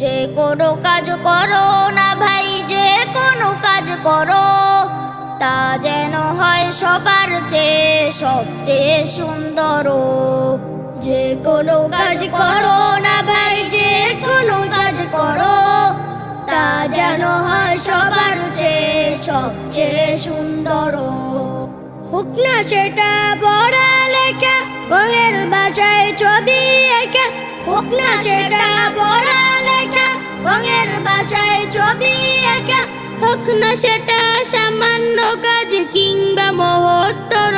যে কোনো কাজ করো না ভাই, যে কোনো কাজ করো, তা যেন হয় সবার চেয়ে সবচেয়ে সুন্দর। যে কোনো কাজ করো না ভাই, যে কোনো কাজ করো, তা যেন হয় সবার চেয়ে সবচেয়ে সুন্দর। হোক না সেটা পড়া লেখা রঙের বাসায় ছবি এঁকে, হোক না সেটা পড়া ছবি এঁকে হোক না সেটা সামান্য কাজ কিংবা মহত্তর।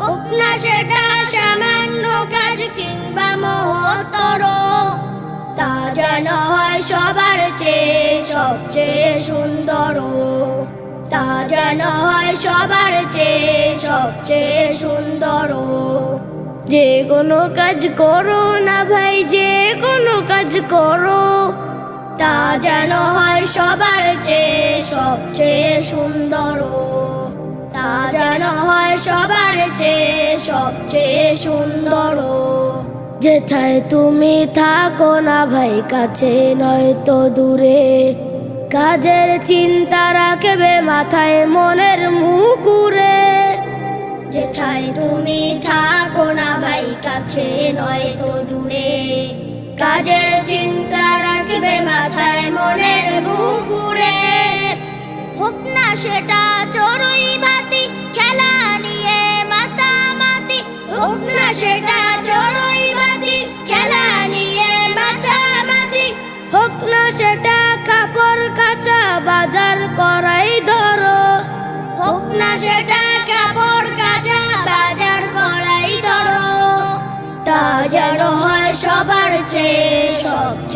হোক না সেটা সামান্য কাজ কিংবা মহত্তর। তা যেন হয় সবার চেয়ে সবচেয়ে সুন্দর। তা যেন হয় সবার চেয়ে সবচেয়ে সুন্দর। যে কোনো কাজ করো না ভাই, যে কোনো কাজ করো। তা যেন হয় সবার চেয়ে সবচেয়ে সুন্দর। তা যেন হয় সবার চেয়ে সবচেয়ে সুন্দর। যেথায় তুমি থাকো না ভাই, কাছে নয়তো দূরে। কাজের চিন্তা রাখবে মাথায় মনের মুকুরে। যেথায় তুমি থাকো না ভাই, কাছে নয়তো দূরে। কাজের চিন্তা রাখবে মাথায় মনের বুকুরে। হোক না সেটা চড়ুই ভাতি, খেলা নিয়ে মাতামাতি। হোক না সেটা চড়ুই ভাতি, খেলা নিয়ে মাতামাতি। হোক না সেটা কাপড় কাঁচা বাজার করাই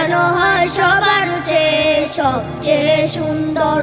যেন হয় সবার চেয়ে সবচেয়ে সুন্দর।